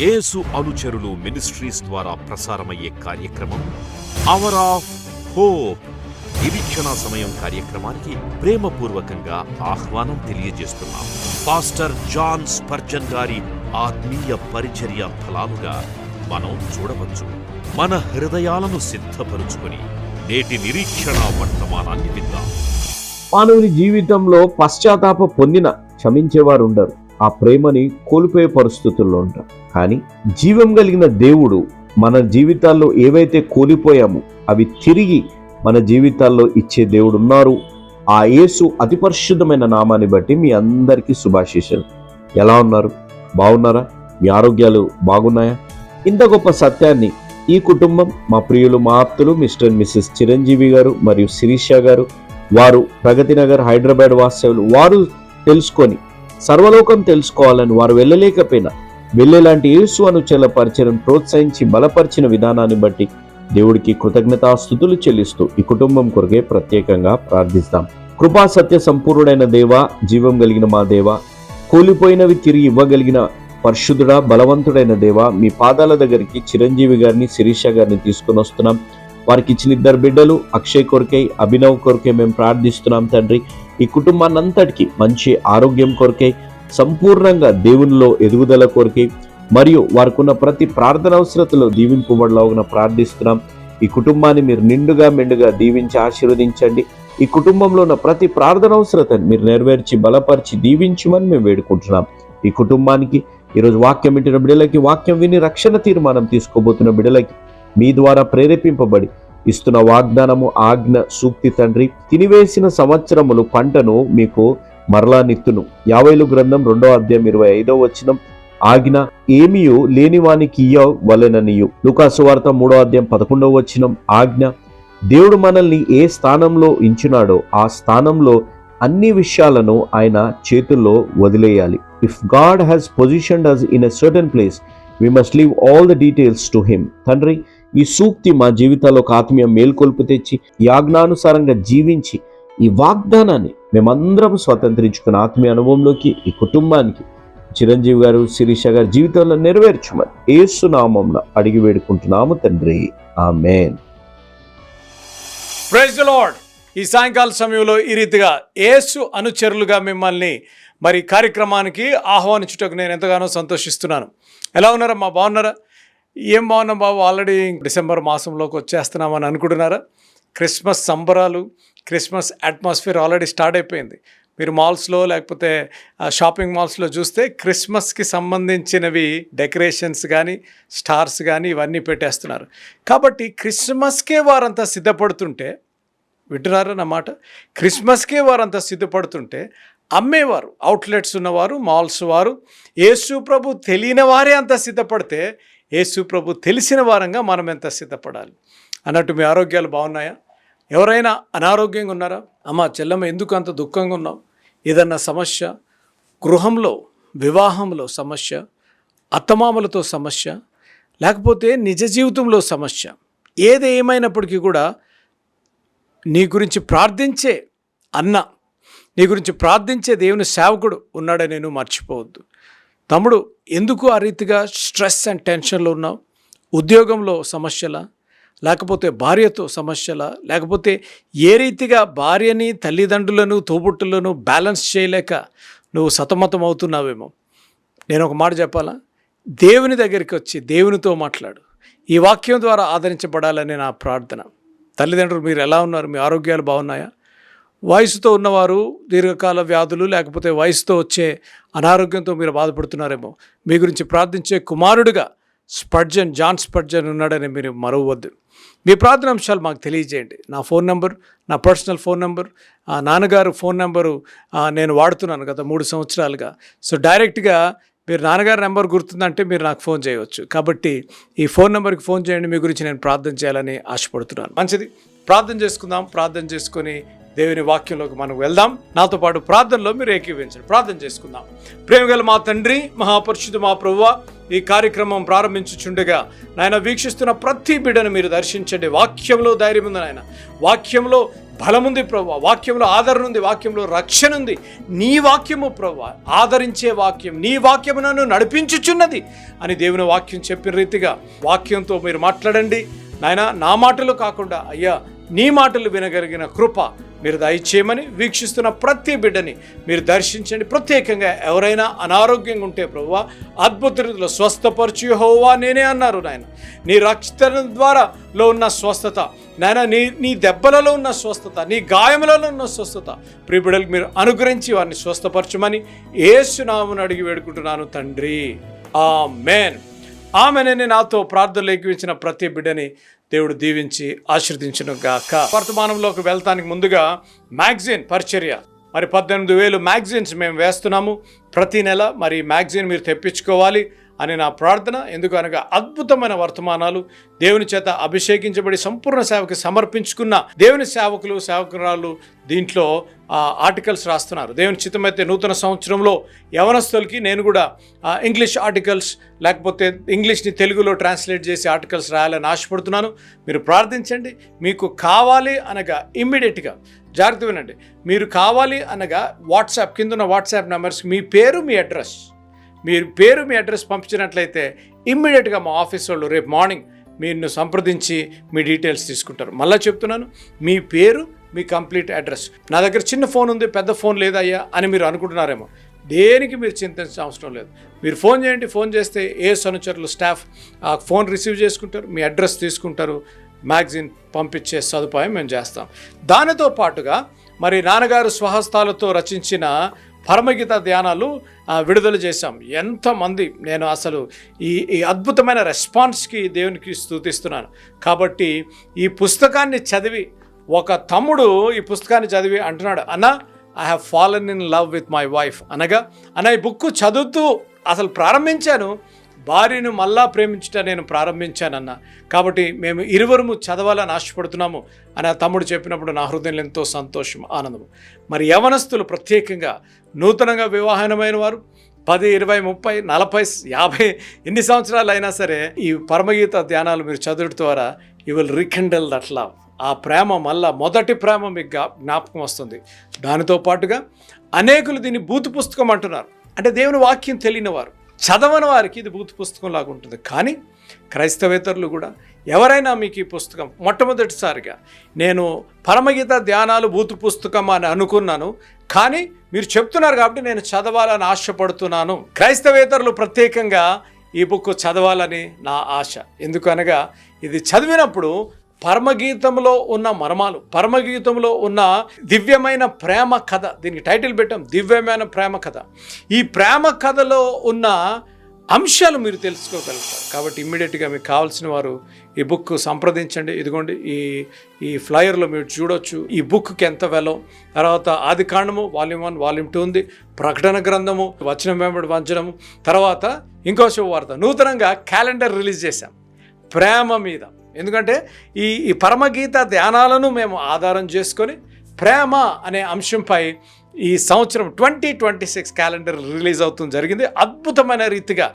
యేసు అనుచరులు మినిస్ట్రీస్ ద్వారా ప్రసారమయ్యే కార్యక్రమం అవర్ ఆఫ్ హోప్ నిరీక్షణ సమయం కార్యక్రమానికి ప్రేమపూర్వకంగా ఆహ్వానం తెలియజేస్తున్నాం. పాస్టర్ జాన్ స్పర్జన్ గారి ఆత్మీయ పరిచర్య ఫలాలుగా మనం చూడవచ్చు. మన హృదయాలను సిద్ధపరుచుకొని నేటి నిరీక్షణ వర్తమానాన్ని విందాం. మానవుని జీవితంలో పశ్చాత్తాప పొందిన క్షమించేవారు ఉండరు ఆ ప్రేమని కోల్పోయే పరిస్థితుల్లో ఉంటాం. కానీ జీవం కలిగిన దేవుడు మన జీవితాల్లో ఏవైతే కోల్పోయామో అవి తిరిగి మన జీవితాల్లో ఇచ్చే దేవుడు ఉన్నారు. ఆ యేసు అతి పరిశుద్ధమైన నామాన్ని బట్టి మీ అందరికీ శుభాశీషలు ఎలా ఉన్నారు? బాగున్నారా? మీ ఆరోగ్యాలు బాగున్నాయా? ఇంత గొప్ప సత్యాన్ని ఈ కుటుంబం మా ప్రియులు మా ఆప్తులు మిస్టర్ మిస్సెస్ చిరంజీవి గారు మరియు శిరీష గారు వారు ప్రగతి నగర్ హైదరాబాద్ వాస్తవులు వారు తెలుసుకొని సర్వలోకం తెలుసుకోవాలని వారు వెళ్ళలేకపోయినా వెళ్ళేలాంటి యేసు అనుచల పరిచయం ప్రోత్సహించి బలపరిచిన విధానాన్ని బట్టి దేవుడికి కృతజ్ఞతాస్థుతులు చెల్లిస్తూ ఈ కుటుంబం కొరకే ప్రత్యేకంగా ప్రార్థిస్తాం. కృపా సత్య సంపూర్ణుడైన దేవ జీవం కలిగిన మా దేవ కూలిపోయినవి తిరిగి ఇవ్వగలిగిన పరిశుద్ధుడా బలవంతుడైన దేవ మీ పాదాల దగ్గరికి చిరంజీవి గారిని శిరీష గారిని తీసుకుని వస్తున్నాం. వారికి ఇచ్చిన ఇద్దరు బిడ్డలు అక్షయ్ కొరకై అభినవ్ కొరకై మేము ప్రార్థిస్తున్నాం తండ్రి. ఈ కుటుంబాన్నంతటికి మంచి ఆరోగ్యం కొరకై సంపూర్ణంగా దేవునిలో ఎదుగుదల కొరకై మరియు వారికి ఉన్న ప్రతి ప్రార్థన అవసరతలో దీవింపబడలాగున ప్రార్థిస్తున్నాం. ఈ కుటుంబాన్ని మీరు నిండుగా మెండుగా దీవించి ఆశీర్వదించండి. ఈ కుటుంబంలో ఉన్న ప్రతి ప్రార్థన అవసరతను మీరు నెరవేర్చి బలపరిచి దీవించమని మేము వేడుకుంటున్నాం. ఈ కుటుంబానికి ఈరోజు వాక్యం వింటున్న బిడ్డలకి వాక్యం విని రక్షణ తీర్మానం తీసుకోబోతున్న బిడ్డలకి మీ ద్వారా ప్రేరేపింపబడి ఇస్తున్న వాగ్దానము ఆజ్ఞ సూక్తి తండ్రి తినివేసిన సంవత్సరములు పంటను మీకు మరలా నిత్తును. యావైలు గ్రంథం రెండో అధ్యాయం ఇరవై ఐదో వచనం. ఆజ్ఞ ఏమియు లేనివానికి ఇయ్య వలెననియు లుకాసువార్త మూడో అధ్యాయం పదకొండవ వచనం. ఆజ్ఞ దేవుడు మనల్ని ఏ స్థానంలో ఇంచున్నాడో ఆ స్థానంలో అన్ని విషయాలను ఆయన చేతుల్లో వదిలేయాలి. If God has positioned us in a certain place we must leave all the details to him తండ్రి ఈ సూక్తి మా జీవితాల్లో ఒక ఆత్మీయ మేల్కొల్పు తెచ్చి యాజ్ఞానుసారంగా జీవించి ఈ వాగ్దానాన్ని మేమందరం స్వతంత్రించుకున్న ఆత్మీయ అనుభవంలోకి ఈ కుటుంబానికి చిరంజీవి గారు శిరీష గారి జీవితంలో నెరవేర్చమని ఏసునామం అడిగి వేడుకుంటున్నాము తండ్రి. ఆమెన్. ప్రైజ్ ద లార్డ్ ఈ సాయంకాల సమయంలో ఈ రీతిగా ఏసు అనుచరులుగా మిమ్మల్ని మరి కార్యక్రమానికి ఆహ్వానించుటకు నేను ఎంతగానో సంతోషిస్తున్నాను. ఎలా ఉన్నారమ్మా? బాగున్నారా? ఏం బాగున్నాం బాబు? ఆల్రెడీ డిసెంబర్ మాసంలోకి వచ్చేస్తున్నామని అనుకుంటున్నారా? క్రిస్మస్ సంబరాలు క్రిస్మస్ అట్మాస్ఫియర్ ఆల్రెడీ స్టార్ట్ అయిపోయింది. మీరు మాల్స్లో లేకపోతే షాపింగ్ మాల్స్లో చూస్తే క్రిస్మస్కి సంబంధించినవి డెకరేషన్స్ కానీ స్టార్స్ కానీ ఇవన్నీ పెట్టేస్తున్నారు. కాబట్టి క్రిస్మస్కే వారంతా సిద్ధపడుతుంటే వింటున్నారా నా మాట? క్రిస్మస్కే వారంతా సిద్ధపడుతుంటే అమ్మేవారు అవుట్లెట్స్ ఉన్నవారు మాల్స్ వారు యేసు ప్రభు తెలియని వారే అంత సిద్ధపడితే యేసు ప్రభు తెలిసిన వారంగా మనం ఎంత సిద్ధపడాలి? అన్నట్టు మీ ఆరోగ్యాలు బాగున్నాయా? ఎవరైనా అనారోగ్యంగా ఉన్నారా? అమ్మ చెల్లమ్మ ఎందుకు అంత దుఃఖంగా ఉన్నావు? ఏదన్నా సమస్య? గృహంలో వివాహంలో సమస్య? అత్తమామలతో సమస్య? లేకపోతే నిజ జీవితంలో సమస్య? ఏది ఏమైనప్పటికీ కూడా నీ గురించి ప్రార్థించే అన్న నీ గురించి ప్రార్థించే దేవుని సేవకుడు ఉన్నాడని నేను మర్చిపోవద్దు. తమ్ముడు ఎందుకు ఆ రీతిగా స్ట్రెస్ అండ్ టెన్షన్లో ఉన్నావు? ఉద్యోగంలో సమస్యలా? లేకపోతే భార్యతో సమస్యలా? లేకపోతే ఏ రీతిగా భార్యని తల్లిదండ్రులను తోబుట్టులను బ్యాలెన్స్ చేయలేక నువ్వు సతమతం అవుతున్నావేమో? నేను ఒక మాట చెప్పాలా? దేవుని దగ్గరికి వచ్చి దేవునితో మాట్లాడు. ఈ వాక్యం ద్వారా ఆదరించబడాలని నా ప్రార్థన. తల్లిదండ్రులు మీరు ఎలా ఉన్నారు? మీ ఆరోగ్యాలు బాగున్నాయా? వయసుతో ఉన్నవారు దీర్ఘకాల వ్యాధులు లేకపోతే వయసుతో వచ్చే అనారోగ్యంతో మీరు బాధపడుతున్నారేమో మీ గురించి ప్రార్థించే కుమారుడిగా స్పర్జన్ జాన్ స్పర్జన్ ఉన్నాడని మీరు మరవద్దు మీ ప్రార్థన అంశాలు మాకు తెలియజేయండి. నా ఫోన్ నెంబర్ నా పర్సనల్ ఫోన్ నెంబర్ నాన్నగారు ఫోన్ నెంబరు నేను వాడుతున్నాను గత మూడు సంవత్సరాలుగా. సో డైరెక్ట్గా మీరు నాన్నగారి నెంబర్ గుర్తుందంటే మీరు నాకు ఫోన్ చేయవచ్చు. కాబట్టి ఈ ఫోన్ నెంబర్కి ఫోన్ చేయండి మీ గురించి నేను ప్రార్థన చేయాలని ఆశపడుతున్నాను. మంచిది. ప్రార్థన చేసుకుందాం. ప్రార్థన చేసుకొని దేవుని వాక్యంలోకి మనం వెళ్దాం. నాతో పాటు ప్రార్థనలో మీరు ఏకీవించండి ప్రార్థన చేసుకుందాం. ప్రేమగల మా తండ్రి మహాపరిశుద్ధ మా ప్రభువ ఈ కార్యక్రమం ప్రారంభించుచుండగా నాయన వీక్షిస్తున్న ప్రతి బిడ్డను మీరు దర్శించండి. వాక్యంలో ధైర్యం ఉంది నాయన. వాక్యంలో బలముంది ప్రభు వాక్యంలో ఆదరణ ఉంది. వాక్యంలో రక్షణ ఉంది. నీ వాక్యము ప్రభు ఆదరించే వాక్యం. నీ వాక్యము నన్ను నడిపించుచున్నది అని దేవుని వాక్యం చెప్పిన రీతిగా వాక్యంతో మీరు మాట్లాడండి. నాయన నా మాటలు కాకుండా అయ్యా నీ మాటలు వినగలిగిన కృప మీరు దయచేయమని వీక్షిస్తున్న ప్రతి బిడ్డని మీరు దర్శించండి. ప్రత్యేకంగా ఎవరైనా అనారోగ్యంగా ఉంటే ప్రభువా అద్భుత రీతిలో స్వస్థపరచు హోవా నేనే అన్నారు నాయన. నీ రక్షణ ద్వారా లో ఉన్న స్వస్థత నాయన నీ నీ దెబ్బలలో ఉన్న స్వస్థత నీ గాయములలో ఉన్న స్వస్థత ప్రిబిడలకు మీరు అనుగ్రహించి వారిని స్వస్థపరచమని ఏసునామని అడిగి వేడుకుంటున్నాను తండ్రి. ఆ మేన్ ఆమెనని నాతో ప్రార్థనలు ఎక్కించిన ప్రతి బిడ్డని దేవుడు దీవించి ఆశీర్దించను గాక. వర్తమానంలోకి వెళ్తానికి ముందుగా మ్యాగజైన్ పరిచర్య. మరి పద్దెనిమిది వేలు మ్యాగజైన్స్ మేము వేస్తున్నాము. ప్రతి నెల మరి మ్యాగజైన్ మీరు తెప్పించుకోవాలి. అని నా ప్రార్థన. ఎందుకు అనగా అద్భుతమైన వర్తమానాలు. దేవుని చేత అభిషేకించబడి సంపూర్ణ సేవకి సమర్పించుకున్న దేవుని సేవకులు సేవకురాలు దీంట్లో ఆర్టికల్స్ రాస్తున్నారు. దేవుని చిత్తమైతే నూతన సంవత్సరంలో యవనస్తులకి నేను కూడా ఇంగ్లీష్ ఆర్టికల్స్ లేకపోతే ఇంగ్లీష్ని తెలుగులో ట్రాన్స్లేట్ చేసి ఆర్టికల్స్ రాయాలని ఆశపడుతున్నాను. మీరు ప్రార్థించండి. మీకు కావాలి అనగా ఇమ్మీడియట్గా. జాగ్రత్త వినండి. మీరు కావాలి అనగా వాట్సాప్ కింద ఉన్న వాట్సాప్ నెంబర్స్ మీ పేరు మీ అడ్రస్. మీరు పేరు మీ అడ్రస్ పంపించినట్లయితే ఇమ్మీడియట్గా మా ఆఫీస్ వాళ్ళు రేపు మార్నింగ్ మీరు సంప్రదించి మీ డీటెయిల్స్ తీసుకుంటారు. మళ్ళీ చెప్తున్నాను మీ పేరు మీ కంప్లీట్ అడ్రస్. నా దగ్గర చిన్న ఫోన్ ఉంది పెద్ద ఫోన్ లేదయ్యా అని మీరు అనుకుంటున్నారేమో. దేనికి మీరు చింతించిన అవసరం లేదు. మీరు ఫోన్ చేయండి ఫోన్ చేస్తే ఏ సనుచరులు స్టాఫ్ ఆ ఫోన్ రిసీవ్ చేసుకుంటారు మీ అడ్రస్ తీసుకుంటారు మ్యాగజైన్ పంపించే సదుపాయం మేము చేస్తాం. దానితో పాటుగా మరి నాన్నగారు స్వహస్తాలతో రచించిన పరమగీత ధ్యానాలు విడుదల చేశాం. ఎంతమంది నేను అసలు ఈ ఈ అద్భుతమైన రెస్పాన్స్కి దేవునికి స్థుతిస్తున్నాను కాబట్టి ఈ పుస్తకాన్ని చదివి ఒక తమ్ముడు ఈ పుస్తకాన్ని చదివి అంటున్నాడు అన్న I have fallen in love with my wife అనగా అన్న ఈ బుక్ చదువుతూ అసలు ప్రారంభించాను భార్యను మళ్ళా ప్రేమించుట నేను ప్రారంభించానన్న. కాబట్టి మేము ఇరువురము చదవాలని ఆశపడుతున్నాము అని ఆ తమ్ముడు చెప్పినప్పుడు నా హృదయంలో ఎంతో సంతోషం ఆనందం మరి యవనస్తులు ప్రత్యేకంగా నూతనంగా వివాహమైన వారు. పది ఇరవై ముప్పై నలభై యాభై ఎన్ని సంవత్సరాలు అయినా సరే ఈ పరమగీత ధ్యానాలు మీరు చదువుట ద్వారా you will rekindle that love ఆ ప్రేమ మళ్ళా మొదటి ప్రేమ మీకు జ్ఞాపకం వస్తుంది. దానితో పాటుగా అనేకులు దీన్ని బూతు పుస్తకం అంటున్నారు. అంటే దేవుని వాక్యం తెలియని వారు. చదవని వారికి ఇది బూతు పుస్తకం లాగా ఉంటుంది. కానీ క్రైస్తవేతరులు కూడా ఎవరైనా మీకు ఈ పుస్తకం మొట్టమొదటిసారిగా నేను పరమగీత ధ్యానాలు బూతు పుస్తకం అని అనుకున్నాను కానీ మీరు చెప్తున్నారు కాబట్టి నేను చదవాలని ఆశపడుతున్నాను. క్రైస్తవేతరులు ప్రత్యేకంగా ఈ బుక్ చదవాలని నా ఆశ. ఎందుకనగా ఇది చదివినప్పుడు పరమగీతంలో ఉన్న మర్మాలు పరమగీతంలో ఉన్న దివ్యమైన ప్రేమ కథ దీనికి టైటిల్ పెట్టాం దివ్యమైన ప్రేమ కథ. ఈ ప్రేమ కథలో ఉన్న అంశాలు మీరు తెలుసుకోగలుగుతారు. కాబట్టి ఇమ్మీడియట్గా మీకు కావాల్సిన వారు ఈ బుక్ సంప్రదించండి. ఇదిగోండి ఈ ఈ ఫ్లయర్లో మీరు చూడొచ్చు. ఈ బుక్కి ఎంత వెలం. తర్వాత ఆది కాండము వాల్యూమ్ వన్ వాల్యూమ్ టూ ఉంది. ప్రకటన గ్రంథము వచనం వెంబడి వంచడము. తర్వాత ఇంకో శుభవార్త. నూతనంగా క్యాలెండర్ రిలీజ్ చేశాం. ప్రేమ మీద. ఎందుకంటే ఈ ఈ పరమగీత ధ్యానాలను మేము ఆధారం చేసుకొని ప్రేమ అనే అంశంపై ఈ సంవత్సరం twenty twenty six calendar release అవుతుంది జరిగింది. అద్భుతమైన రీతిగా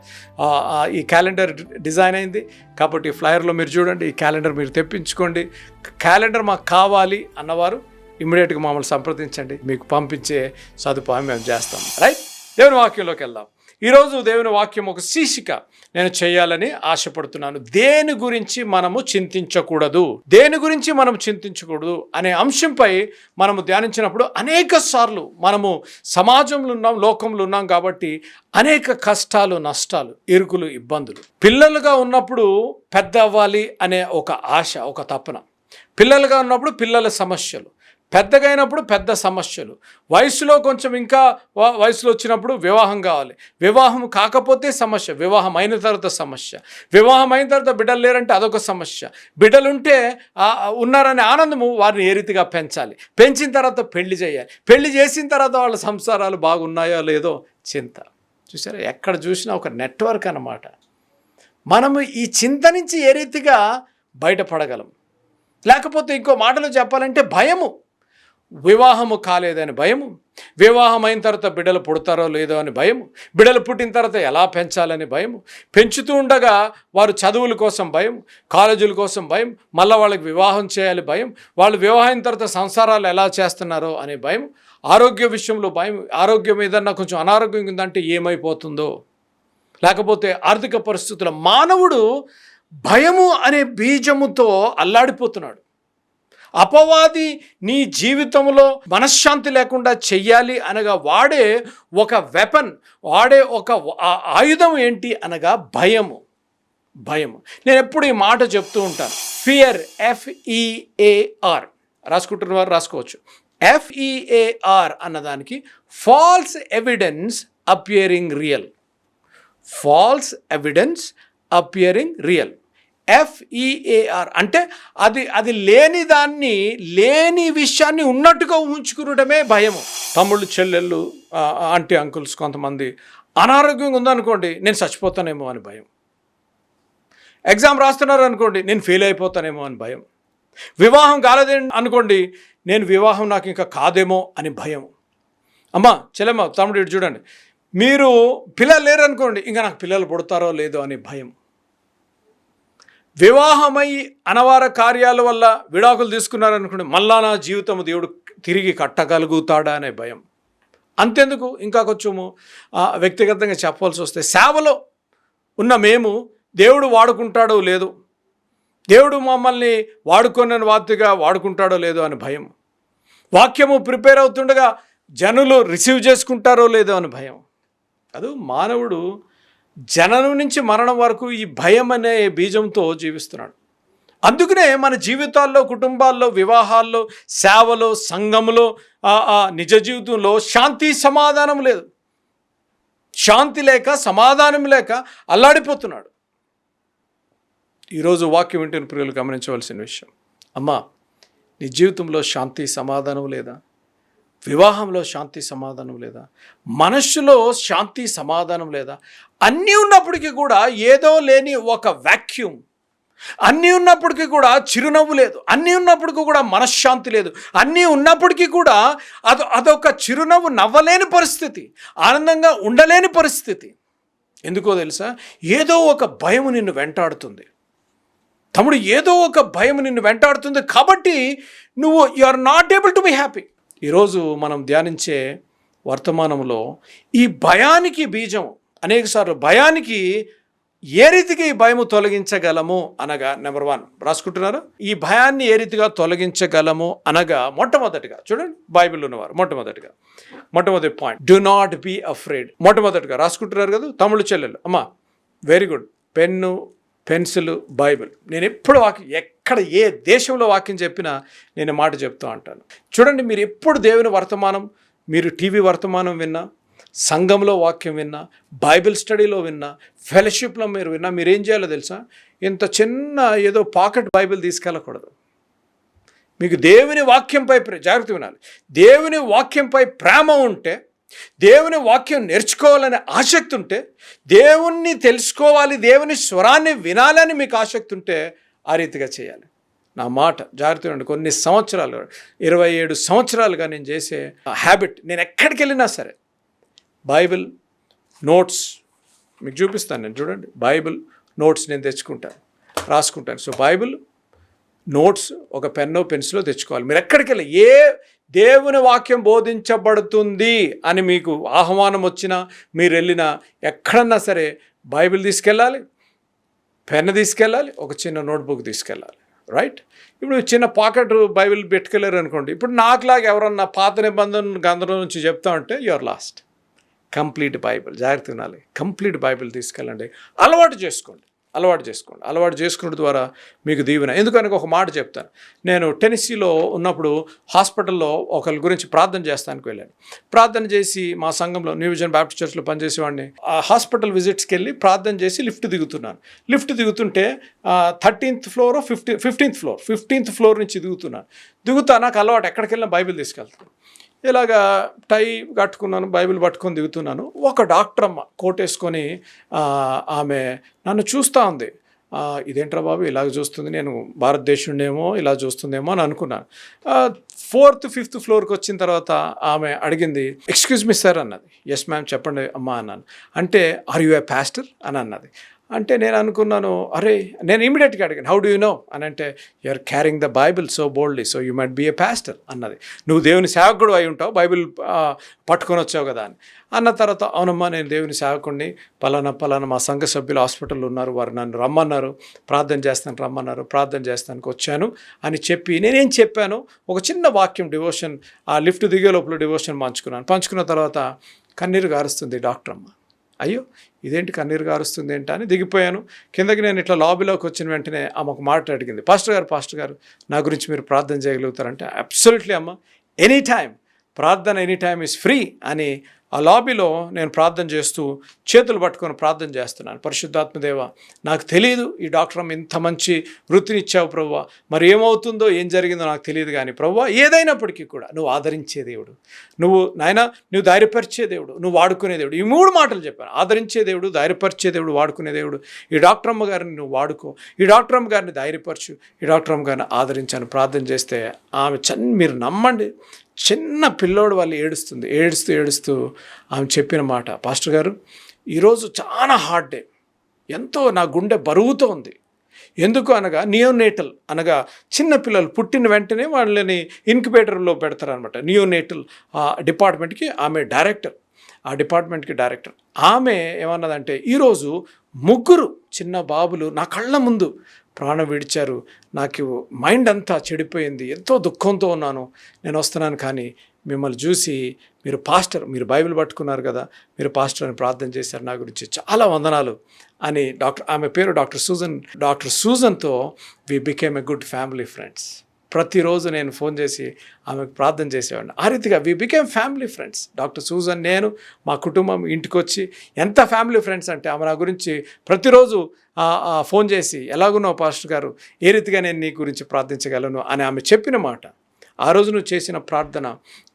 ఈ క్యాలెండర్ డిజైన్ అయింది. కాబట్టి ఈ ఫ్లయర్లో మీరు చూడండి ఈ క్యాలెండర్ మీరు తెప్పించుకోండి. క్యాలెండర్ మాకు కావాలి అన్నవారు ఇమ్మీడియట్గా మమ్మల్ని సంప్రదించండి. మీకు పంపించే సదుపాయం మేము చేస్తాం. రైట్? దేవుని వాక్యంలోకి వెళ్దాం. ఈరోజు దేవుని వాక్యం ఒక శీర్షిక. నేను చేయాలని ఆశపడుతున్నాను. దేని గురించి మనము చింతించకూడదు? దేని గురించి మనం చింతించకూడదు? అనే అంశంపై మనము ధ్యానించినప్పుడు అనేక సార్లు మనము సమాజంలో ఉన్నాం లోకంలో ఉన్నాం కాబట్టి అనేక కష్టాలు నష్టాలు ఇరుకులు ఇబ్బందులు. పిల్లలుగా ఉన్నప్పుడు పెద్ద అవ్వాలి అనే ఒక ఆశ ఒక తపన. పిల్లలుగా ఉన్నప్పుడు పిల్లల సమస్యలు. పెద్దగైనప్పుడు పెద్ద సమస్యలు. వయసులో కొంచెం ఇంకా వ- వయసులో వచ్చినప్పుడు వివాహం కావాలి. వివాహం కాకపోతే సమస్య వివాహం అయిన తర్వాత సమస్య. వివాహం అయిన తర్వాత బిడ్డలు లేరంటే అదొక సమస్య. బిడ్డలుంటే ఉన్నారనే ఆనందము వారిని ఏ రీతిగా పెంచాలి. పెంచిన తర్వాత పెళ్ళి చేయాలి. పెళ్ళి చేసిన తర్వాత వాళ్ళ సంసారాలు బాగున్నాయో లేదో చింత. చూసారా? ఎక్కడ చూసినా ఒక నెట్వర్క్ అన్నమాట. మనము ఈ చింత నుంచి ఏ రీతిగా బయటపడగలం. లేకపోతే ఇంకో మాటలో చెప్పాలంటే భయము. వివాహము కాలేదని భయము. వివాహం అయిన తర్వాత బిడ్డలు పుడతారో లేదో అని భయము. బిడ్డలు పుట్టిన తర్వాత ఎలా పెంచాలని భయము. పెంచుతూ ఉండగా వారు చదువుల కోసం భయం కాలేజీల కోసం భయం మళ్ళీ వాళ్ళకి వివాహం చేయాలి భయం. వాళ్ళు వివాహం తర్వాత సంసారాలు ఎలా చేస్తున్నారో అనే భయం ఆరోగ్య విషయంలో భయం. ఆరోగ్యం ఏదన్నా కొంచెం అనారోగ్యం ఉందంటే ఏమైపోతుందో. లేకపోతే ఆర్థిక పరిస్థితుల మానవుడు భయము అనే బీజముతో అల్లాడిపోతున్నాడు. అపవాది నీ జీవితంలో మనశ్శాంతి లేకుండా చెయ్యాలి అనగా వాడే ఒక వెపన్ వాడే ఒక ఆ- ఆయుధం ఏంటి అనగా భయము. భయము. నేను ఎప్పుడు ఈ మాట చెప్తూ ఉంటాను. ఫియర్ ఎఫ్ఈఏఆర్ రాసుకుంటున్న వారు రాసుకోవచ్చు. ఎఫ్ఈఏఆర్ అన్నదానికి false evidence appearing real false evidence appearing real FEAR అంటే అది అది లేని దాన్ని లేని విషయాన్ని ఉన్నట్టుగా ఉంచుకునడమే భయము. తమ్ముళ్ళు చెల్లెళ్ళు ఆంటీ అంకుల్స్ కొంతమంది అనారోగ్యంగా ఉందనుకోండి నేను చచ్చిపోతానేమో అని భయం. ఎగ్జామ్ రాస్తున్నారు అనుకోండి నేను ఫెయిల్ అయిపోతానేమో అని భయం. వివాహం కాలేదే అనుకోండి నేను వివాహం నాకు ఇంకా కాదేమో అని భయం. అమ్మా చెల్లెమ్మ తమ్ముడు ఇటు చూడండి. మీరు పిల్లలు లేరు అనుకోండి ఇంకా నాకు పిల్లలు పుడతారో లేదో అని భయం. వివాహమై అనవార కార్యాల వల్ల విడాకులు తీసుకున్నారనుకోండి మళ్ళా నా జీవితం దేవుడు తిరిగి కట్టగలుగుతాడా అనే భయం. అంతెందుకు? ఇంకా కొంచెము వ్యక్తిగతంగా చెప్పాల్సి వస్తే సేవలో ఉన్న మేము దేవుడు వాడుకుంటాడో లేదు దేవుడు మమ్మల్ని వాడుకొని వార్తగా వాడుకుంటాడో లేదో అని భయం. వాక్యము ప్రిపేర్ అవుతుండగా జనులు రిసీవ్ చేసుకుంటారో లేదో అని భయం. అది మానవుడు జననం నుంచి మరణం వరకు ఈ భయం అనే బీజంతో జీవిస్తున్నాడు. అందుకనే మన జీవితాల్లో కుటుంబాల్లో వివాహాల్లో సేవలో సంఘంలో ఆ, నిజ జీవితంలో శాంతి సమాధానం లేదు. శాంతి లేక సమాధానం లేక అల్లాడిపోతున్నాడు. ఈరోజు వాక్యం వింటున్న ప్రియులు గమనించవలసిన విషయం. అమ్మా నీ జీవితంలో శాంతి సమాధానం లేదా? వివాహంలో శాంతి సమాధానం లేదా? మనస్సులో శాంతి సమాధానం లేదా? అన్నీ ఉన్నప్పటికీ కూడా ఏదో లేని ఒక వాక్యూమ్ అన్నీ ఉన్నప్పటికీ కూడా చిరునవ్వు లేదు. అన్నీ ఉన్నప్పటికీ కూడా మనశ్శాంతి లేదు. అన్నీ ఉన్నప్పటికీ కూడా అది అదొక చిరునవ్వు నవ్వలేని పరిస్థితి. ఆనందంగా ఉండలేని పరిస్థితి. ఎందుకో తెలుసా? ఏదో ఒక భయం నిన్ను వెంటాడుతుంది. తమ్ముడు ఏదో ఒక భయం నిన్ను వెంటాడుతుంది కాబట్టి నువ్వు you are not able to be happy ఈరోజు మనం ధ్యానించే వర్తమానంలో ఈ భయానికి బీజం అనేకసార్లు భయానికి ఏ రీతిగా ఈ భయము తొలగించగలము అనగా నెంబర్ వన్. రాసుకుంటున్నారు? ఈ భయాన్ని ఏ రీతిగా తొలగించగలము అనగా మొట్టమొదటిగా చూడండి బైబిల్ ఉన్నవారు మొట్టమొదటిగా. మొట్టమొదటి point do not be afraid మొట్టమొదటిగా రాసుకుంటున్నారు కదా తమిళ చెల్లెలు అమ్మా very good pen pencil Bible. నేను ఎప్పుడు వాక్యం ఎక్కడ ఏ దేశంలో వాక్యం చెప్పినా నేను మాట చెప్తూ అంటాను. చూడండి మీరు ఎప్పుడు దేవుని వర్తమానం మీరు టీవీ వర్తమానం విన్నా సంఘంలో వాక్యం విన్నా బైబిల్ స్టడీలో విన్నా ఫెలోషిప్లో మీరు విన్నా మీరు ఏం చేయాలో తెలుసా? ఇంత చిన్న ఏదో పాకెట్ బైబిల్ తీసుకెళ్ళకూడదు. మీకు దేవుని వాక్యంపై ప్రే- జాగ్రత్త వినాలి. దేవుని వాక్యంపై ప్రేమ ఉంటే దేవుని వాక్యం నేర్చుకోవాలనే ఆసక్తి ఉంటే దేవుణ్ణి తెలుసుకోవాలి దేవుని స్వరాన్ని వినాలని మీకు ఆసక్తి ఉంటే ఆ రీతిగా చేయాలి. నా మాట జాగ్రత్తగా కొన్ని సంవత్సరాలు ఇరవై ఏడు సంవత్సరాలుగా నేను చేసే హ్యాబిట్ నేను ఎక్కడికి వెళ్ళినా సరే బైబిల్ నోట్స్ మీకు చూపిస్తాను నేను చూడండి. బైబిల్ నోట్స్ నేను తెచ్చుకుంటాను రాసుకుంటాను. సో బైబిల్ నోట్స్ ఒక పెన్నో పెన్సిలో తెచ్చుకోవాలి. మీరు ఎక్కడికి వెళ్ళి ఏ దేవుని వాక్యం బోధించబడుతుంది అని మీకు ఆహ్వానం వచ్చినా మీరు వెళ్ళినా ఎక్కడన్నా సరే బైబిల్ తీసుకెళ్ళాలి. పెన్ తీసుకెళ్ళాలి ఒక చిన్న నోట్బుక్ తీసుకెళ్ళాలి రైట్ ఇప్పుడు చిన్న పాకెట్ బైబిల్ పెట్టుకెళ్ళారు అనుకోండి ఇప్పుడు నాకులాగా ఎవరన్నా పాత నిబంధన గంధర్వం నుంచి చెప్తా ఉంటే యువర్ లాస్ట్ కంప్లీట్ బైబిల్ జాగ్రత్త వినాలి. కంప్లీట్ బైబిల్ తీసుకెళ్ళండి. అలవాటు చేసుకోండి. అలవాటు చేసుకోండి. అలవాటు చేసుకున్న ద్వారా మీకు దీవెన. ఎందుకనగా ఒక మాట చెప్తాను. నేను టెనిసీలో ఉన్నప్పుడు హాస్పిటల్లో ఒకరి గురించి ప్రార్థన చేస్తానికి వెళ్ళాను. ప్రార్థన చేసి మా సంఘంలో న్యూవిజన్ బ్యాప్టిస్ట్ చర్చ్లో పనిచేసేవాడిని. ఆ హాస్పిటల్ విజిట్స్కి వెళ్ళి ప్రార్థన చేసి లిఫ్ట్ దిగుతున్నాను. Lift దిగుతుంటే thirteenth floor fifty fifteenth floor fifteenth floor నుంచి దిగుతున్నాను. దిగుతా నాకు అలవాటు ఎక్కడికి వెళ్ళినా బైబిల్ తీసుకెళ్తాను. ఇలాగా టై కట్టుకున్నాను బైబిల్ పట్టుకొని దిగుతున్నాను. ఒక డాక్టర్ అమ్మ కోట్ వేసుకొని ఆమె నన్ను చూస్తూ ఉంది. ఇదేంట్రా బాబు ఇలాగ చూస్తుంది నేను భారతదేశండేమో ఇలా చూస్తుందేమో అని అనుకున్నాను. ఫోర్త్ ఫిఫ్త్ ఫ్లోర్కి వచ్చిన తర్వాత ఆమె అడిగింది ఎక్స్క్యూజ్ మీ సార్ అన్నది. ఎస్ మ్యామ్ చెప్పండి అమ్మా అన్నాను. అంటే ఆర్ యు ఏ పాస్టర్ అని అన్నది. అంటే నేను అనుకున్నాను అరే నేను ఇమీడియట్గా అడిగాను హౌ డూ యూ నో అని అంటే are carrying the Bible so boldly so you might be a pastor అన్నది. నువ్వు దేవుని సేవకుడు అయి ఉంటావు బైబిల్ పట్టుకొని వచ్చావు కదా అని. అన్న తర్వాత అవునమ్మా నేను దేవుని సేవకుడిని పలానా పలానా మా సంఘ సభ్యులు హాస్పిటల్లో ఉన్నారు వారు నన్ను రమ్మన్నారు ప్రార్థన చేస్తాను రమ్మన్నారు ప్రార్థన చేస్తానికి వచ్చాను అని చెప్పి నేనేం చెప్పాను ఒక చిన్న వాక్యం డివోషన్ ఆ లిఫ్ట్ దిగే లోపల డివోషన్ పంచుకున్నాను. పంచుకున్న తర్వాత కన్నీరు గారుస్తుంది డాక్టర్ అమ్మ అయ్యో ఇదేంటి కన్నీరు గారుస్తుంది ఏంటి అని దిగిపోయాను. కిందకి నేను ఇట్లా లాబీలోకి వచ్చిన వెంటనే ఆమె ఒక మాట అడిగింది. పాస్టర్ గారు పాస్టర్ గారు నా గురించి మీరు ప్రార్థన చేయగలుగుతారంటే? అబ్సల్యూట్లీ అమ్మ. ఎనీ టైం ప్రార్థన ఎనీ టైం ఇస్ ఫ్రీ అని ఆ లాబీలో నేను ప్రార్థన చేస్తూ చేతులు పట్టుకొని ప్రార్థన చేస్తున్నాను. పరిశుద్ధాత్మదేవ నాకు తెలియదు ఈ డాక్టర్ అమ్మ ఇంత మంచి వృత్తినిచ్చావు ప్రవ్వ. మరి ఏమవుతుందో ఏం జరిగిందో నాకు తెలియదు కానీ ప్రవ్వ ఏదైనప్పటికీ కూడా నువ్వు ఆదరించే దేవుడు. నువ్వు నాయన నువ్వు ధైర్యపరిచే దేవుడు నువ్వు వాడుకునే దేవుడు. ఈ మూడు మాటలు చెప్పాను. ఆదరించే దేవుడు ధైర్యపరిచే దేవుడు వాడుకునే దేవుడు. ఈ డాక్టర్ అమ్మ గారిని నువ్వు వాడుకో. ఈ డాక్టర్ అమ్మ గారిని ధైర్యపరచు. ఈ డాక్టర్ అమ్మ గారిని ఆదరించాను ప్రార్థన చేస్తే ఆమె చన్ మీరు నమ్మండి. చిన్న పిల్లోడు వాళ్ళు ఏడుస్తుంది. ఏడుస్తూ ఏడుస్తూ ఆమె చెప్పిన మాట పాస్టర్ గారు ఈరోజు చాలా హార్డ్ డే. ఎంతో నా గుండె బరువుతో ఉంది. ఎందుకు అనగా నియోనేటల్ అనగా చిన్న పిల్లలు పుట్టిన వెంటనే వాళ్ళని ఇన్క్యుబేటర్లో పెడతారనమాట నియోనేటల్ డిపార్ట్మెంట్కి ఆమె డైరెక్టర్. ఆ డిపార్ట్మెంట్కి డైరెక్టర్. ఆమె ఏమన్నదంటే ఈరోజు ముగ్గురు చిన్న బాబులు నా కళ్ళ ముందు ప్రాణం విడిచారు. నాకు మైండ్ అంతా చెడిపోయింది. ఎంతో దుఃఖంతో ఉన్నాను. నేను వస్తున్నాను కానీ మిమ్మల్ని చూసి మీరు పాస్టర్ మీరు బైబిల్ పట్టుకున్నారు కదా మీరు పాస్టర్ అని ప్రార్థన చేశారు నా గురించి. చాలా వందనాలు అని డాక్టర్ ఆమె పేరు doctor Susan doctor సూజన్తో we became a good family friends ప్రతిరోజు నేను ఫోన్ చేసి ఆమెకు ప్రార్థన చేసేవాడిని. ఆ రీతిగా we became family friends doctor Susan నేను మా కుటుంబం ఇంటికి వచ్చి ఎంత ఫ్యామిలీ ఫ్రెండ్స్ అంటే ఆమె నా గురించి ప్రతిరోజు ఫోన్ చేసి ఎలాగున్నావు పాస్టర్ గారు? ఏ రీతిగా నేను నీ గురించి ప్రార్థించగలను? అని ఆమె చెప్పిన మాట. ఆ రోజు నువ్వు చేసిన ప్రార్థన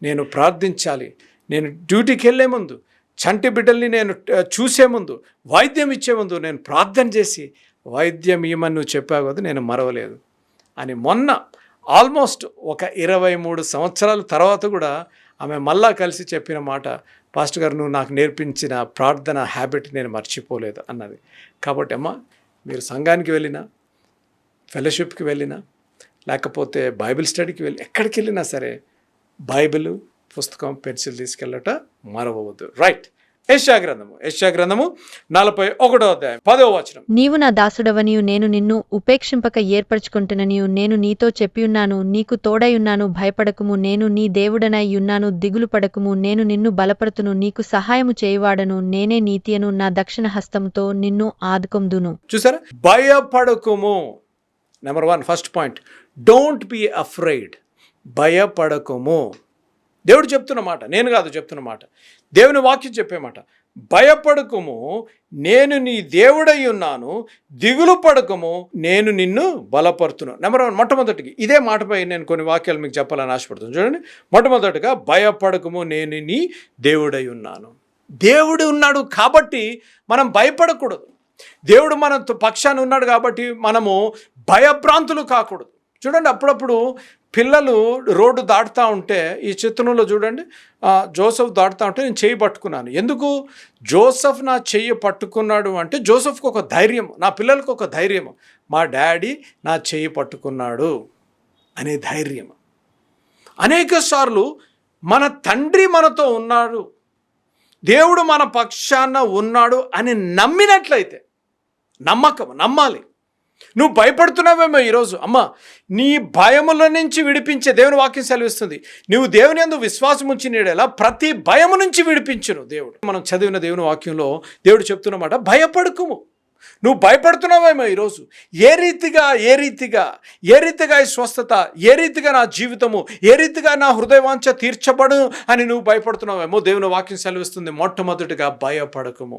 నేను ప్రార్థించాలి. నేను డ్యూటీకి వెళ్ళే ముందు చంటి బిడ్డల్ని నేను చూసే ముందు వైద్యం ఇచ్చే ముందు నేను ప్రార్థన చేసి వైద్యం ఇవ్వమని నువ్వు చెప్పావు కదా నేను మరవలేదు. అని మొన్న ఆల్మోస్ట్ ఒక ఇరవై మూడు సంవత్సరాల తర్వాత కూడా ఆమె మళ్ళా కలిసి చెప్పిన మాట పాస్టర్ గారు నువ్వు నాకు నేర్పించిన ప్రార్థన హ్యాబిట్ నేను మర్చిపోలేదు అన్నది. కాబట్టి అమ్మ మీరు సంఘానికి వెళ్ళినా ఫెలోషిప్కి వెళ్ళినా లేకపోతే బైబిల్ స్టడీకి వెళ్ళి ఎక్కడికి వెళ్ళినా సరే బైబిల్ పుస్తకం పెన్సిల్ తీసుకెళ్ళట మరవద్దు రైట్ యశా గ్రంథము. యశా గ్రంథము నలభై ఒకటో అధ్యాయం. పదో వచనం. నీవు నా దాసుడవనియు నేను నిన్ను ఉపేక్షింపక ఏర్పరచుకుంటుననియు నేను నీతో చెప్పియున్నాను నీకు తోడైయున్నాను భయపడకుము నేను నీ దేవుడనై ఉన్నాను దిగులు పడకుము నేను నిన్ను బలపరుతును నీకు సహాయము చేయువాడను నేనే నీతియను నా దక్షిణ హస్తముతో నిన్ను ఆదుకొందును. చూసారా? భయపడకుము. Number one first point don't be afraid భయపడకుము. దేవుడు చెప్తున్న మాట నేను కాదు చెప్తున్న మాట. దేవుని వాక్యం చెప్పే మాట భయపడకుము నేను నీ దేవుడై ఉన్నాను దిగులు పడకము నేను నిన్ను బలపరుతున్నాను నెంబర్ వన్ మొట్టమొదటికి ఇదే మాటపై నేను కొన్ని వాక్యాలు మీకు చెప్పాలని ఆశపడుతున్నాను చూడండి మొట్టమొదటిగా భయపడకము నేను నీ దేవుడై ఉన్నాను. దేవుడు ఉన్నాడు కాబట్టి మనం భయపడకూడదు. దేవుడు మన పక్షాన్ని ఉన్నాడు కాబట్టి మనము భయభ్రాంతులు కాకూడదు. చూడండి అప్పుడప్పుడు పిల్లలు రోడ్డు దాటుతూ ఉంటే ఈ చిత్రంలో చూడండి జోసఫ్ దాటుతూ ఉంటే నేను చేయి పట్టుకున్నాను. ఎందుకు? జోసఫ్ నా చెయ్యి పట్టుకున్నాడు అంటే జోసఫ్కి ఒక ధైర్యం నా పిల్లలకు ఒక ధైర్యం. మా డాడీ నా చెయ్యి పట్టుకున్నాడు అనే ధైర్యం. అనేక సార్లు మన తండ్రి మనతో ఉన్నాడు దేవుడు మన పక్షాన ఉన్నాడు అని నమ్మినట్లయితే నమ్మకం నమ్మాలి. నువ్వు భయపడుతున్నావేమో ఈరోజు. అమ్మ నీ భయముల నుంచి విడిపించే దేవుని వాక్యం సెలవిస్తుంది. నువ్వు దేవుని యందు విశ్వాసం ఉంచి నీడేలా ప్రతి భయము నుంచి విడిపించును దేవుడు. మనం చదివిన దేవుని వాక్యంలో దేవుడు చెప్తున్నమాట భయపడుకుము. నువ్వు భయపడుతున్నావేమో ఈరోజు. ఏ రీతిగా ఏ రీతిగా ఏ రీతిగా ఈ స్వస్థత ఏ రీతిగా నా జీవితము ఏ రీతిగా నా హృదయవాంఛ తీర్చబడు అని నువ్వు భయపడుతున్నావేమో దేవుని వాక్యం సెలవిస్తుంది. మొట్టమొదటిగా భయపడకము.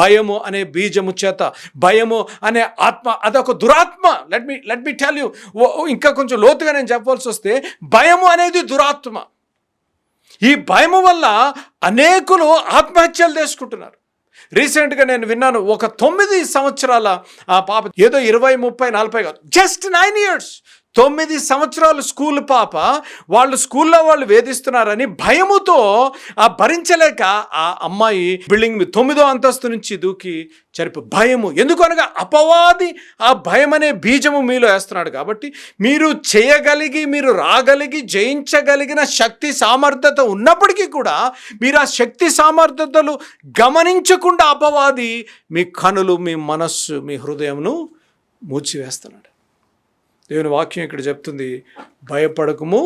భయము అనే బీజము చేత భయము అనే ఆత్మ అదొక దురాత్మ. Let me let me tell you ఇంకా కొంచెం లోతుగా నేను చెప్పవలసి వస్తే భయము అనేది దురాత్మ. ఈ భయము వల్ల అనేకులు ఆత్మహత్యలు చేసుకుంటున్నారు. రీసెంట్గా నేను విన్నాను ఒక తొమ్మిది సంవత్సరాల ఆ పాప ఏదో ఇరవై ముప్పై నలభై కాదు జస్ట్ నైన్ ఇయర్స్ తొమ్మిది సంవత్సరాలు స్కూల్ పాప వాళ్ళు స్కూల్లో వాళ్ళు వేధిస్తున్నారని భయముతో ఆ భరించలేక ఆ అమ్మాయి బిల్డింగ్ తొమ్మిదో అంతస్తు నుంచి దూకి చనిపో భయము. ఎందుకనగా అపవాది ఆ భయం అనే బీజము మీలో వేస్తున్నాడు కాబట్టి మీరు చేయగలిగి మీరు రాగలిగి జయించగలిగిన శక్తి సామర్థ్యత ఉన్నప్పటికీ కూడా మీరు ఆ శక్తి సామర్థ్యతలు గమనించకుండా అపవాది మీ కనులు మీ మనస్సు మీ హృదయంను మూచివేస్తున్నాడు దేవుని వాక్యం ఇక్కడ చెప్తుంది భయపడకము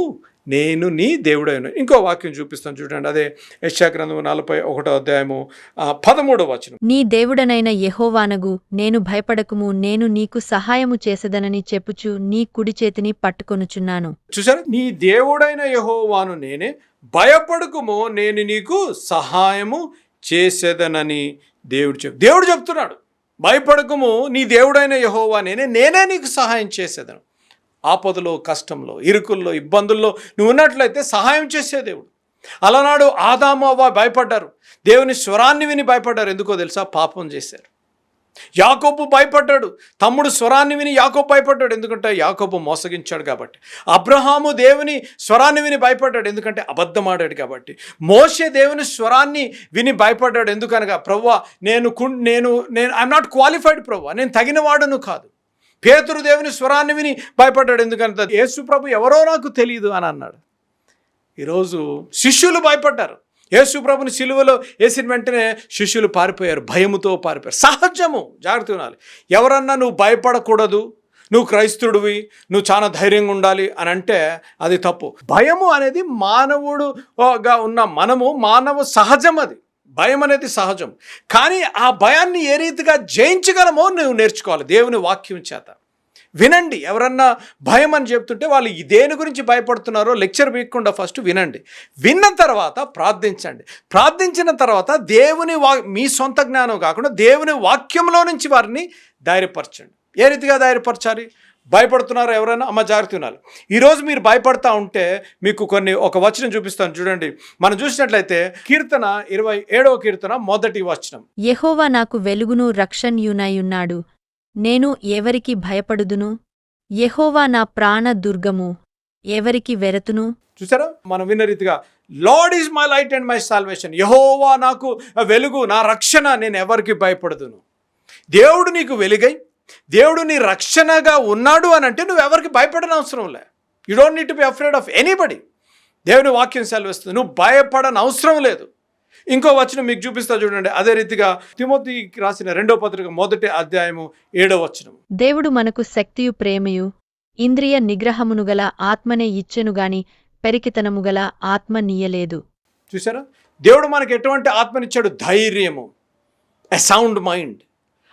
నేను నీ దేవుడైన. ఇంకో వాక్యం చూపిస్తాను చూడండి అదే యశాగ్రంథము నలభై ఒకటో అధ్యాయము ఆ, పదమూడవ వచనం. నీ దేవుడనైన యెహోవానగు నేను భయపడకుము నేను నీకు సహాయము చేసేదనని చెప్పుచు నీ కుడి చేతిని పట్టుకొనుచున్నాను. చూసారా? నీ దేవుడైన యహోవాను నేనే భయపడకుము నేను నీకు సహాయము చేసేదనని దేవుడు చెప్ దేవుడు చెప్తున్నాడు భయపడకము నీ దేవుడైన యహోవా నేనే నేనే నీకు సహాయం చేసేదను. ఆపదలో కష్టంలో ఇరుకుల్లో ఇబ్బందుల్లో నువ్వు ఉన్నట్లయితే సహాయం చేసే దేవుడు. అలనాడు ఆదాము అవ్వ భయపడ్డారు. దేవుని స్వరాన్ని విని భయపడ్డారు. ఎందుకో తెలుసా? పాపం చేశారు. యాకోబు భయపడ్డాడు. తమ్ముడు స్వరాన్ని విని యాకోబు భయపడ్డాడు. ఎందుకంటే యాకోబు మోసగించాడు కాబట్టి. అబ్రహాము దేవుని స్వరాన్ని విని భయపడ్డాడు. ఎందుకంటే అబద్ధమాడాడు కాబట్టి. మోసే దేవుని స్వరాన్ని విని భయపడ్డాడు. ఎందుకనగా ప్రవ్వా నేను కు నేను నేను ఐఎమ్ నాట్ క్వాలిఫైడ్ ప్రవ్వా. నేను తగిన వాడును కాదు. పేతురు దేవుని స్వరాన్ని విని భయపడ్డాడు. ఎందుకంటే యేసు ప్రభు ఎవరో నాకు తెలియదు అని అన్నాడు. ఈరోజు శిష్యులు భయపడ్డారు. యేసు ప్రభుని సిలువలో వేసిన వెంటనే శిష్యులు పారిపోయారు. భయముతో పారిపోయారు. సహజము. జాగ్రత్త ఉండాలి. ఎవరన్నా నువ్వు భయపడకూడదు. నువ్వు క్రైస్తుడివి నువ్వు చాలా ధైర్యంగా ఉండాలి అని అంటే అది తప్పు. భయము అనేది మానవుడుగా ఉన్న మనము మానవ సహజం అది. భయం అనేది సహజం. కానీ ఆ భయాన్ని ఏ రీతిగా జయించగలమో నువ్వు నేర్చుకోవాలి దేవుని వాక్యం చేత. వినండి. ఎవరన్నా భయం అని చెప్తుంటే వాళ్ళు దేని గురించి భయపడుతున్నారో లెక్చర్ వీయకుండా ఫస్ట్ వినండి. విన్న తర్వాత ప్రార్థించండి. ప్రార్థించిన తర్వాత దేవుని వా మీ సొంత జ్ఞానం కాకుండా దేవుని వాక్యంలో నుంచి వారిని ధైర్యపరచండి. ఏ రీతిగా ధైర్యపరచాలి? భయపడుతున్నారో ఎవరైనా? అమ్మ జాగ్రత్త ఉన్నారు ఈరోజు మీరు భయపడతా ఉంటే మీకు కొన్ని ఒక వచనం చూపిస్తాను చూడండి. మనం చూసినట్లయితే కీర్తన ఇరవై ఏడవ కీర్తన మొదటి వచనం. యెహోవా నాకు వెలుగును రక్షణ్యునయున్నాడు. నేను ఎవరికి భయపడుదును? యెహోవా నా ప్రాణ దుర్గము. ఎవరికి వెరతును? చూసారా? మనం విన్న రీతిగా Lord is my light and my salvation. యహోవా నాకు వెలుగు నా రక్షణ. నేను ఎవరికి భయపడదును? దేవుడు నీకు వెలుగై దేవుడు నీ రక్షణగా ఉన్నాడు అని అంటే నువ్వు ఎవరికి భయపడని అవసరం లే. You don't need to be afraid of anybody దేవుని వాక్యం సెలవిస్తుంది. నువ్వు భయపడని అవసరం లేదు. ఇంకో వచనం మీకు చూపిస్తా చూడండి. అదే రీతిగా తిమోతికి రాసిన రెండో పత్రిక మొదటి అధ్యాయము ఏడో వచనం దేవుడు మనకు శక్తియు ప్రేమయు ఇంద్రియ నిగ్రహమును గల ఆత్మనే ఇచ్చెను గాని పెరికితనము గల ఆత్మ నీయలేదు. చూసారా దేవుడు మనకి ఎటువంటి ఆత్మనిచ్చాడు? ధైర్యము. ఎ సౌండ్ మైండ్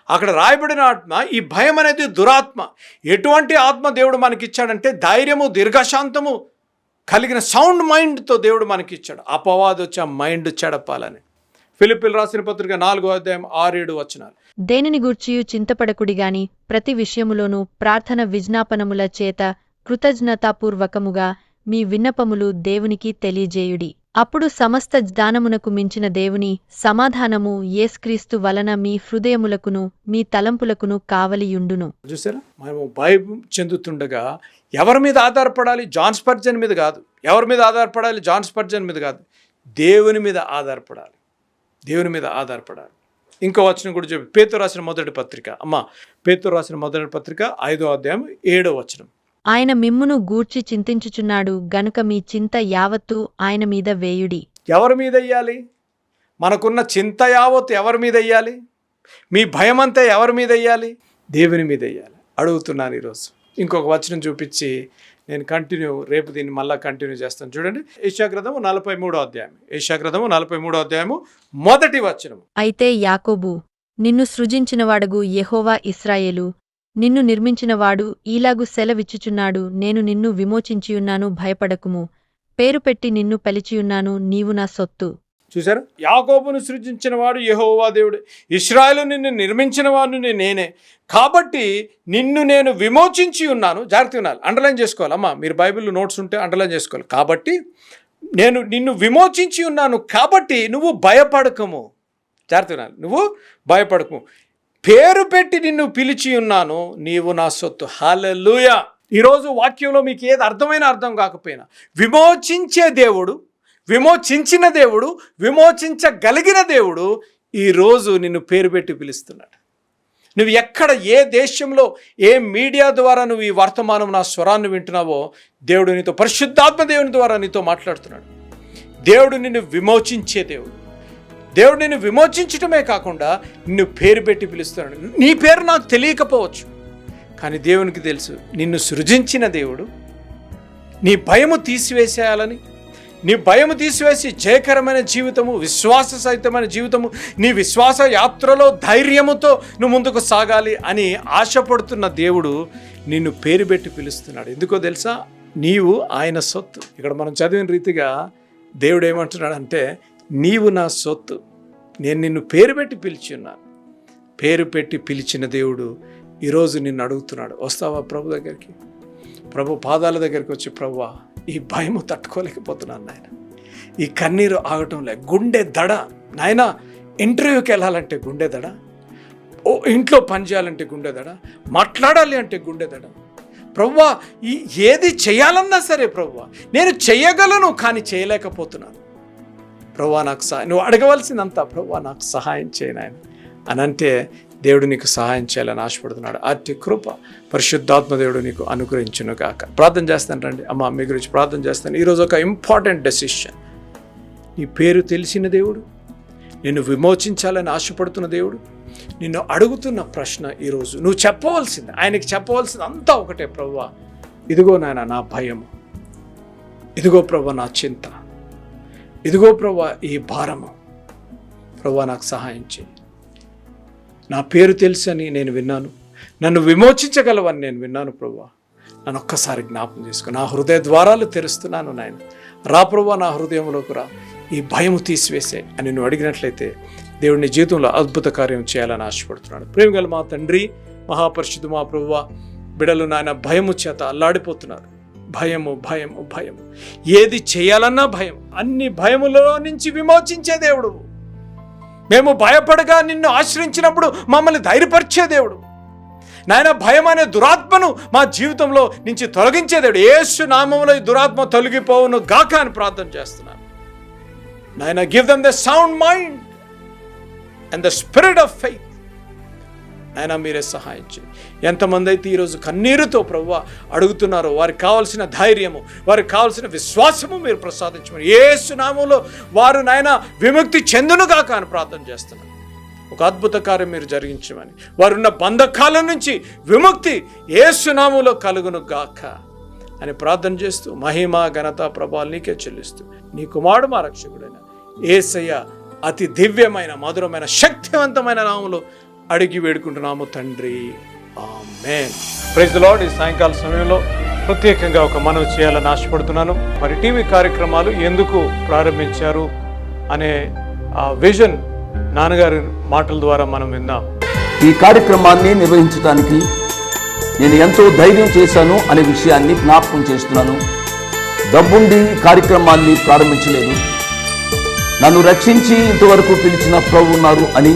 అక్కడ రాయబడిన ఆత్మ ఈ భయం అనేది దురాత్మ. ఎటువంటి ఆత్మ దేవుడు మనకి ఇచ్చాడంటే ధైర్యము దీర్ఘశాంతము కలిగిన సౌండ్ మైండ్తో దేవుడు మనకిచ్చాడు. అపవాదు వచ్చి ఆ మైండ్ చెడపాలని. ఫిలిపిల్ రాసిన పత్రిక నాలుగో అధ్యాయం ఆరేడు వచనాలు. దేనిని గూర్చియు చింతపడకుడి గాని ప్రతి విషయములోనూ ప్రార్థన విజ్ఞాపనముల చేత కృతజ్ఞతాపూర్వకముగా మీ విన్నపములు దేవునికి తెలియజేయుడి. అప్పుడు సమస్త జ్ఞానమునకు మించిన దేవుని సమాధానము యేస్క్రీస్తు వలన మీ హృదయములకును మీ తలంపులకును కావలియుండును. చూసారా? మనము భయం చెందుతుండగా ఎవరి మీద ఆధారపడాలి? జాన్ స్పర్జన్ మీద కాదు. ఎవరి మీద ఆధారపడాలి? జాన్ స్పర్జన్ మీద కాదు. దేవుని మీద ఆధారపడాలి. దేవుని మీద ఆధారపడాలి. ఇంకో వచనం కూడా చెప్పి పేతు రాసిన మొదటి పత్రిక. అమ్మ పేతు రాసిన మొదటి పత్రిక ఐదో అధ్యాయం ఏడో వచనం. ఆయన మిమ్మును గూర్చి చింతించుచున్నాడు గనుక మీ చింత యావత్తు ఆయన మీద వేయుడి. ఎవరి మీద వెయ్యాలి మనకున్న చింత యావత్తు ఎవరి మీద వెయ్యాలి మీ భయం అంతా ఎవరి మీద వెయ్యాలి దేవుని మీద వెయ్యాలి అడుగుతున్నాను ఈరోజు. ఇంకొక వచనం చూపించి నేను కంటిన్యూ రేపు దీన్ని మళ్ళీ కంటిన్యూ చేస్తాను. చూడండి యశాగ్రంథము నలభై మూడో అధ్యాయం. యశాగ్రంథము నలభై మూడో అధ్యాయము మొదటి వచనము. అయితే యాకోబు నిన్ను సృజించినవాడగు యెహోవా ఇస్రాయేలు. నిన్ను నిర్మించినవాడు ఈలాగు సెలవిచ్చుచున్నాడు నేను నిన్ను విమోచించియున్నాను భయపడకుము. పేరు పెట్టి నిన్ను పలిచియున్నాను నీవు నా సొత్తు. చూసారా యాకోబును సృజించినవాడు వాడు దేవుడు. ఇస్రాయలు నిన్ను నిర్మించిన వాడిని నేనే. కాబట్టి నిన్ను నేను విమోచించి ఉన్నాను జాగ్రత్త ఉన్నారు అండర్లైన్ చేసుకోవాలి. అమ్మా మీరు బైబిల్లో నోట్స్ ఉంటే అండర్లైన్ చేసుకోవాలి. కాబట్టి నేను నిన్ను విమోచించి ఉన్నాను కాబట్టి నువ్వు భయపడకము. జాగ్రత్త వినాలి. నువ్వు భయపడకు పేరు పెట్టి నిన్ను పిలిచి ఉన్నాను నీవు నా సొత్తు. హాలెలుయ ఈరోజు వాక్యంలో మీకు ఏది అర్థమైన అర్థం కాకపోయినా విమోచించే దేవుడు విమోచించిన దేవుడు విమోచించగలిగిన దేవుడు ఈరోజు నిన్ను పేరు పెట్టి పిలుస్తున్నాడు. నువ్వు ఎక్కడ ఏ దేశంలో ఏ మీడియా ద్వారా నువ్వు ఈ వర్తమానం నా స్వరాన్ని వింటున్నావో దేవుడు నీతో పరిశుద్ధాత్మ దేవుని ద్వారా నీతో మాట్లాడుతున్నాడు. దేవుడు నిన్ను విమోచించే దేవుడు. దేవుడు నిన్ను విమోచించటమే కాకుండా నిన్ను పేరు పెట్టి పిలుస్తున్నాడు నీ పేరు నాకు తెలియకపోవచ్చు. కానీ దేవునికి తెలుసు నిన్ను సృజించిన దేవుడు. నీ భయము తీసివేసేయాలని నీ భయము తీసివేసి జయకరమైన జీవితము విశ్వాస సహితమైన జీవితము నీ విశ్వాస యాత్రలో ధైర్యముతో నువ్వు ముందుకు సాగాలి అని ఆశపడుతున్న దేవుడు నిన్ను పేరు పెట్టి పిలుస్తున్నాడు. ఎందుకో తెలుసా? నీవు ఆయన సొత్తు. ఇక్కడ మనం చదివిన రీతిగా దేవుడు ఏమంటున్నాడంటే నీవు నా సొత్తు. నేను నిన్ను పేరు పెట్టి పిలిచున్నాను. పేరు పెట్టి పిలిచిన దేవుడు ఈరోజు నిన్ను అడుగుతున్నాడు. వస్తావా ప్రభు దగ్గరికి? ప్రభు పాదాల దగ్గరికి వచ్చి ప్రభువా ఈ భయము తట్టుకోలేకపోతున్నాను నాయన. ఈ కన్నీరు ఆగటం లే గుండె దడ. నాయన ఇంటర్వ్యూకి వెళ్ళాలంటే గుండె దడ. ఓ ఇంట్లో పని చేయాలంటే గుండె దడ. మాట్లాడాలి అంటే గుండె దడ. ప్రవ్వా ఈ ఏది చేయాలన్నా సరే ప్రవ్వా నేను చేయగలను కానీ చేయలేకపోతున్నాను. ప్రభా నాకు సహాయం నువ్వు అడగవలసిందంతా ప్రభా నాకు సహాయం చేయనాయన అని అంటే దేవుడు నీకు సహాయం చేయాలని ఆశపడుతున్నాడు. అట్టి కృప పరిశుద్ధాత్మ దేవుడు నీకు అనుగ్రహించును కాక ప్రార్థన చేస్తాను రండి. అమ్మ మీ గురించి ప్రార్థన చేస్తాను. ఈరోజు ఒక ఇంపార్టెంట్ డెసిషన్. నీ పేరు తెలిసిన దేవుడు నిన్ను విమోచించాలని ఆశపడుతున్న దేవుడు నిన్ను అడుగుతున్న ప్రశ్న ఈరోజు నువ్వు చెప్పవలసింది ఆయనకి చెప్పవలసింది అంతా ఒకటే ప్రభు. ఇదిగో నాయన నా భయము. ఇదిగో ప్రభు నా చింత. ఇదిగో ప్రభా ఈ భారము. ప్రభా నాకు సహాయం చేయి. నా పేరు తెలుసని నేను విన్నాను. నన్ను విమోచించగలవని నేను విన్నాను ప్రభా. నన్ను ఒక్కసారి జ్ఞాపం చేసుకో. నా హృదయ ద్వారాలు తెరుస్తున్నాను నాయన. రా ప్రభా నా హృదయంలోకి రా. ఈ భయము తీసివేసే అని నువ్వు అడిగినట్లయితే దేవుడిని జీవితంలో అద్భుత కార్యం చేయాలని ఆశపడుతున్నాడు ప్రేమ గల మా తండ్రి మహాపరిషుద్ధు మా ప్రభువ బిడలు నాయన భయము చేత అల్లాడిపోతున్నారు. భయము భయము భయము. ఏది చేయాలన్నా భయం. అన్ని భయములో నుంచి విమోచించే దేవుడు. మేము భయపడగా నిన్ను ఆశ్రయించినప్పుడు మమ్మల్ని ధైర్యపరిచే దేవుడు. నాయన భయం అనే దురాత్మను మా జీవితంలో నుంచి తొలగించే దేవుడు. ఏసు నామంలో ఈ దురాత్మ తొలగిపోవును గాక అని ప్రార్థన చేస్తున్నాను. నాయన give them the sound mind and the spirit of faith ఆయన మీరే సహాయం చేయండి. ఎంతమంది అయితే ఈరోజు కన్నీరుతో ప్రభు అడుగుతున్నారో వారికి కావాల్సిన ధైర్యము వారికి కావాల్సిన విశ్వాసము మీరు ప్రసాదించమని ఏ సునామంలో వారు నాయన విముక్తి చెందునుగాక అని ప్రార్థన చేస్తున్నారు ఒక అద్భుత కార్యం మీరు జరిగించమని వారున్న బంధకాల నుంచి విముక్తి ఏ సునాములో కలుగును గాక అని ప్రార్థన చేస్తూ మహిమ ఘనత ప్రభావాలు నీకే చెల్లిస్తూ నీ కుమారుడు మా రక్షకుడైన ఏసయ్య అతి దివ్యమైన మధురమైన శక్తివంతమైన నామములో అడిగి వేడుకుంటున్నాము తండ్రి. ఆమేన్. ప్రైజ్ ది లార్డ్ ఈ సాయంకాల సమయంలో ప్రత్యేకంగా ఒక మనవి చేయాలని ఆశపడుతున్నాను. మరి టీవీ కార్యక్రమాలు ఎందుకు ప్రారంభించారు అనే ఆ విజన్ నాన్నగారి మాటల ద్వారా మనం విందాం. ఈ కార్యక్రమాన్ని నిర్వహించడానికి నేను ఎంతో ధైర్యం చేశాను అనే విషయాన్ని జ్ఞాపకం చేస్తున్నాను. డబ్బుండి కార్యక్రమాన్ని ప్రారంభించలేదు. నన్ను రక్షించి ఇంతవరకు పిలిచిన ప్రభు ఉన్నారు అని